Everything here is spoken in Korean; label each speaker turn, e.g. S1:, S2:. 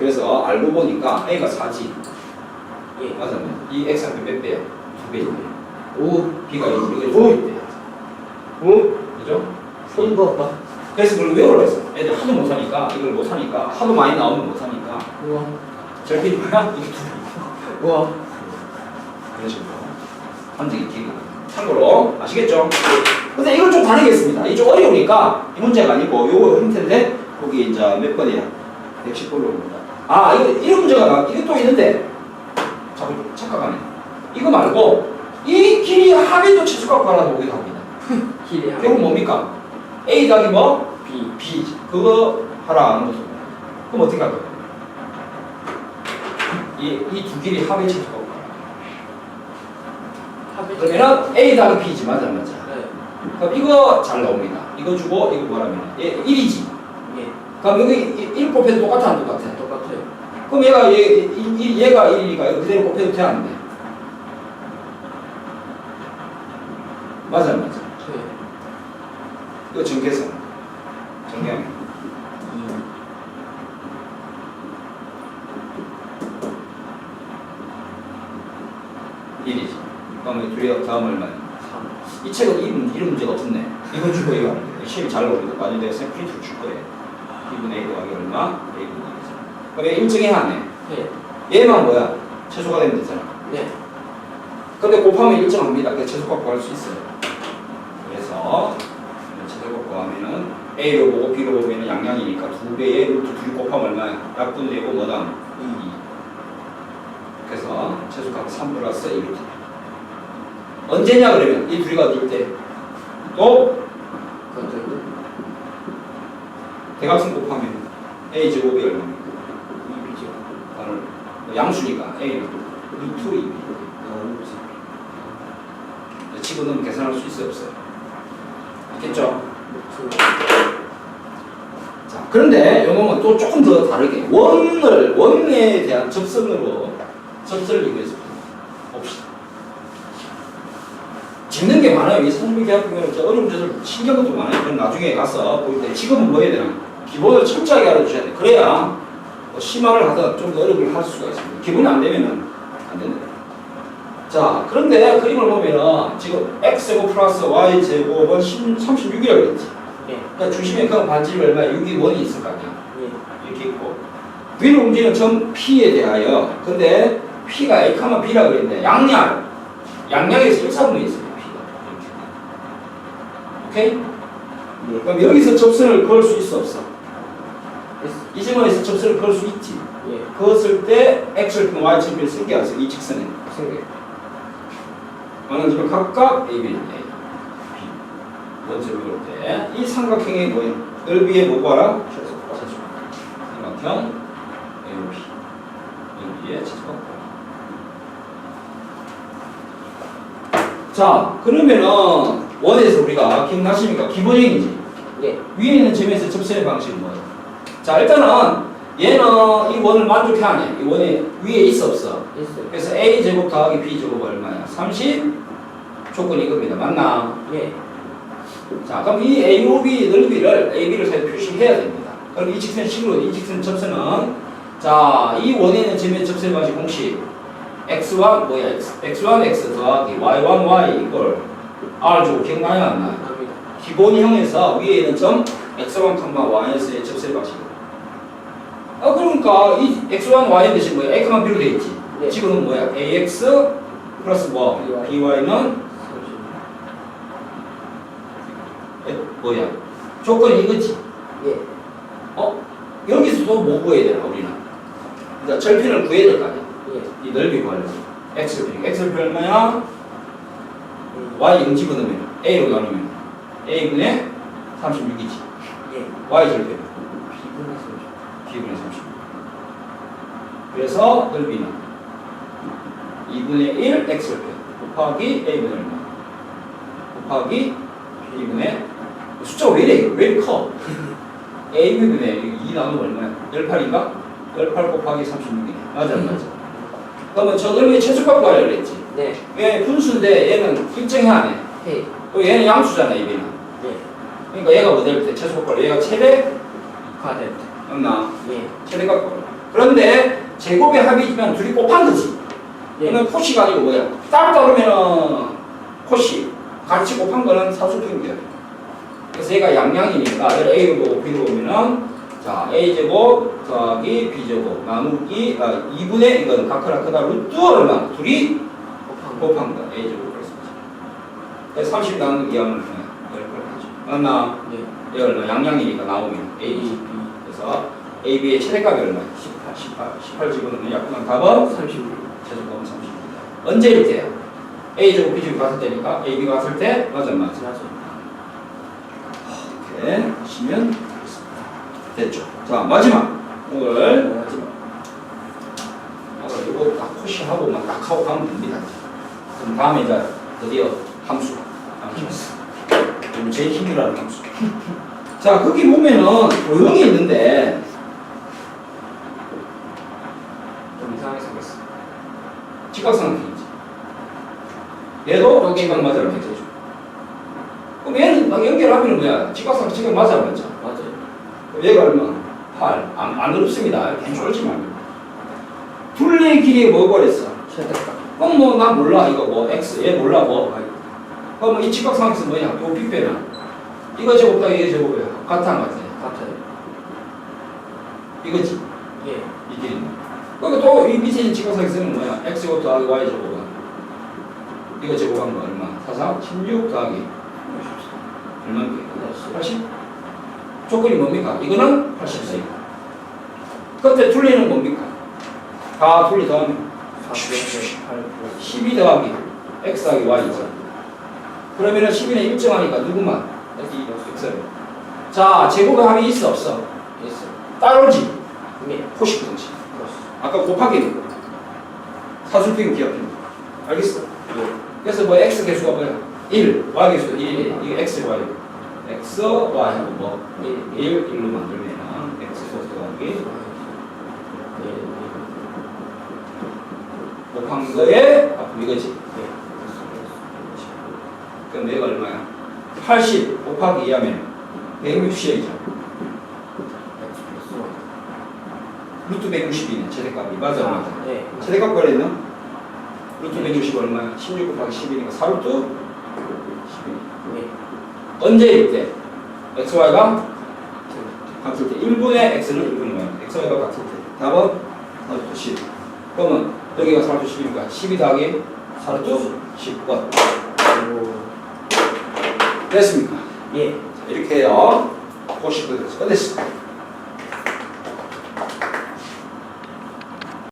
S1: 그래서 알고 보니까 A가 4지.
S2: 예.
S1: 맞아. 이 X한테 몇 배야? 두 배인데.
S2: 오.
S1: B가 이거 이거
S2: 오.
S1: 두 배인데.
S2: 오.
S1: 그죠?
S2: 손거 봐.
S1: 그래서 그걸 외우라 했어. 애들 하도 못 사니까 이걸 못 사니까 하도 많이 나오면 못 사니까
S2: 우와.
S1: 절필이 뭐야? 이게 두 배.
S2: 우와.
S1: 그런 식으로 함정이 길고 참고로 아시겠죠? 근데 이건 좀 다르겠습니다. 이게 좀 어려우니까 이 문제가 아니고 요거 힌트인데 거기 이제 몇 번이야? 110번입니다. 아 이거 이런 문제가 나 이게 또 있는데 자꾸 착각하네. 이거 말고 이 길이 합의도 최소값과라고 보기도 합니다.
S2: 길이 한.
S1: 결국 뭡니까? A 더하기 뭐?
S2: B.
S1: B 그거 하라 하는 거죠. 그럼 어떻게 할까요? 이이 두 길이 합의
S2: 합의.
S1: 그러면은 A 더하기 B지 맞아 안 맞아?
S2: 네.
S1: 그럼 이거 잘 나옵니다. 이거 주고 이거 뭐라면 얘 1이지.
S2: 예.
S1: 그럼 여기 1 곱해도 똑같아 안 똑같아? 그럼 얘가 얘, 이- 이- 얘가 1이니까 이거 그대로 곱해도 돼 안 돼? 맞아 안 맞아?
S2: 네.
S1: 이거 전개선. 전개.
S2: 이.
S1: 일이지 그러면 둘이 다음 얼마야?
S2: 삼.
S1: 이 책은 이 문- 이런 문제가 없었네. 이거 주고 이거 하는 거야. 시험이 잘 나오니까 나중에 내가 쌤 프린트 줄 거예요. 2분의 A 더하기 얼마? A분의 2. 얘 일정해야 하네.
S2: 네.
S1: 얘만 뭐야? 최소가 되면 되잖아.
S2: 네.
S1: 근데 곱하면 일정합니다. 그래서 최소값 구할 수 있어요. 그래서 최소값 구하면은 A로 보고 B로 보면 양양이니까 두 배의 루트 둘이 곱하면 얼마야? 약분되고 뭐다? 2. 그래서 최소값 3 플러스 1루트. 언제냐 그러면 이 둘이 같을 때. 또
S2: 그것도
S1: 대각선 곱하면 A 제곱이 얼마입니까?
S2: 2B죠.
S1: 바로 양수니까 A 루트 2.
S2: 어,
S1: 집어넣으면 계산할 수 있어요 없어요?
S2: 루트.
S1: 자, 그런데 요놈은 또 조금 더 다르게 원을 원에 대한 접선으로 접선을 이용해서 봅시다. 짚는 게 많아요. 이 계약 보면 저 어려운 점들 신경도 좀 많아요. 그럼 나중에 가서 볼 때 지금은 뭐 해야 되나? 기본을 철저하게 알아두셔야 돼. 그래야 뭐 심화를 하든 좀더 어렵게 할 수가 있습니다. 기본이 안 되면은 안 된다. 자, 그런데 그림을 보면은 지금 x제곱 플러스 y 제곱은 36이라고 그랬지.
S2: 네.
S1: 그러니까 그 반지름 얼마 6이 원이 있을 거 아니야.
S2: 예.
S1: 이렇게 있고 위로 움직이는 점 P에 대하여 근데 P가 A, B라 그랬는데 양양 양양에서 1사분의 있어요 P가 이렇게 오케이?
S2: 네.
S1: 그럼 여기서 접선을 그을 수 있어 없어? 이 지점에서 접선을 그을 수 있지
S2: 예.
S1: 그었을 때 X절편 Y절편 쓸게 하세요 이 직선에
S2: 생각.
S1: 어느 점을 각각 A, B, A, B 원점을 그을 때 이 삼각형의 뭐예요? 넓이의 뭐 구하라? 삼각형 AOP 여기에 지지가 자 그러면은 원에서 우리가 기억나십니까? 기본형이지
S2: 예.
S1: 위에 있는 점에서 접선의 방식은 뭐예요? 자 일단은 얘는 이 원을 만족해 안 해? 이 원이 위에 있어 없어?
S2: 있어요.
S1: 그래서 A 제곱 더하기 B 제곱 얼마야? 30 조건이 이겁니다 맞나?
S2: 예.
S1: 자, 그럼 이 AOB 넓이를 AB를 사이 표시해야 됩니다. 그럼 이 직선 식으로 이 직선 접선은 자, 이 원에 있는 점의 접선의 방식 공식 x1 뭐야? x, x1 x 더하기 y1 y 이걸 r 주고 기억나요 안 나요?
S2: 합니다.
S1: 기본형에서 위에 있는 점 x1, y에서의 접선의 방식. 아, 그러니까 이 x1, y 대신 뭐야? a, b로 돼 있지.
S2: 네.
S1: 지금은 뭐야? ax 플러스 뭐?
S2: BY.
S1: by는 뭐야? 조건이 이거지.
S2: 예.
S1: 어? 여기서도 뭐 구해야 되나 우리는? 그러니까 절편을 구해야 될 거 아니야.
S2: 예.
S1: 이 넓이 구하려면 x편 얼마야?
S2: 예.
S1: y 0 집어넣으면 a로 나누면 a분의 36이지.
S2: 예.
S1: y 절편.
S2: B분의 30.
S1: b분의 36. 그래서 넓이는 2분의 1 x편 곱하기 a분의 얼마? 곱하기 b분의 숫자가 왜 이래? 왜 이렇게 커? a분의 2 나누면 얼마야? 18인가? 18 곱하기 36이네. 맞아, 안 맞아. 그러면 저 넓이의 최소값 구하려고 그랬지.
S2: 네.
S1: 얘 분수인데 얘는 일정해 안 해.
S2: 해.
S1: 또 얘는 양수잖아, 얘는.
S2: 예.
S1: 그러니까 얘가 뭐될때 최소값 얘가 최대?
S2: 카드.
S1: 맞나?
S2: 예.
S1: 최대값 구하려. 그런데 제곱의 합이지만 둘이 곱한 거지.
S2: 예.
S1: 이거는 코시가 아니고 뭐야? 따로 따르면은 코시 같이 곱한 거는 사수평이야. 그래서 얘가 양양이니까 얘를 A로 보고 B로 보면은 자 A 제곱 더하기 B 제곱 나누기 아, 2분의 이건 각하나 크다 루트 얼마? 둘이 곱한 거 A 제곱 그랬습니다. 그래서 30 나누기 2하면 얼마야? 10걸 하죠. 맞나?
S2: 예.
S1: 얘 얼마? 양양이니까 나오면 A. B. 그래서 A, B의 최대값이 얼마야? 18, 18. 18 집어넣으면 약분한 답은
S2: 36.
S1: 최소값은 30입니다. 언제일 때요? A 제곱 B 제곱 갔을 때니까 A, B가 갔을 때 맞아 맞아.
S2: 맞아요.
S1: 이렇게 하시면 되겠습니다. 됐죠. 자 마지막 오늘
S2: 마지막.
S1: 오늘 이거 딱 푸시하고만 딱 하고 가면 됩니다. 그럼 다음에 이제 드디어 함수. 함수. 제일 힘들어하는 함수. 자 거기 보면은 도형이 있는데
S2: 좀 이상하게 생겼어.
S1: 직각삼각형이지. 얘도 직각 맞아요. 되죠. 그럼 얘는 막 연결하면 뭐야? 직각삼각 직각 맞아 맞죠?
S2: 맞아요.
S1: 얘가 얼마? 8. 안, 안 어렵습니다. 괜찮지 말고. 둘레의 길이 뭐 버렸어?
S2: 최대값.
S1: 그럼 뭐 나 몰라 이거 뭐 x 얘 몰라 뭐. 그럼 이 직각삼각형 뭐냐? 요 빅배나 이거 제곱다 이거 제곱이야. 같아 안 같아?
S2: 같아요.
S1: 이거지.
S2: 예.
S1: 이 길이. 그러니까 또 이 밑에 있는 직각삼각형은 뭐야? x 제곱 더하기 y 제곱은 이거 제곱한 거 얼마? 4사 16 더하기 얼마입니까? 80? 조건이 뭡니까? 이거는 84. 그때 둘리는 뭡니까? 다 둘리 더하면
S2: 408.
S1: 12 더하기 x 더하기 y죠. 그러면은 12는 일정하니까 누구만? 여기 x를. 자, 제곱의 합이 있어 없어?
S2: 있어.
S1: 따로지.
S2: 예.
S1: 호식등식.
S2: 플러스.
S1: 아까 곱하기는 사수평 기압입니다. 알겠어?
S2: 예.
S1: 그래서 뭐 x 개수가 뭐야? 1, y 개수 1, 이거 x, y. x, y 하고 뭐 1, 1, 1로 만들면 x
S2: 예.
S1: 곱한 거에 앞으로 이거지.
S2: 예.
S1: 그럼 얘가 얼마야? 80 곱하기 2하면 160이죠. 루트 160이네 최대값이 맞아 맞아.
S2: 예.
S1: 최대값 거래는 루트 160 얼마야? 16 곱하기 10이니까 4루트 12.
S2: 예.
S1: 언제일 때? x, y가 같을 때 1분의 x는 1분의 y x, y가 같을 때 답은 4루트 10 그러면 여기가 4루트 10이니까 12 더하기 4루트 10번
S2: 오.
S1: 됐습니까?
S2: 예.
S1: 자, 이렇게 해요. 50분 끝냈습니다.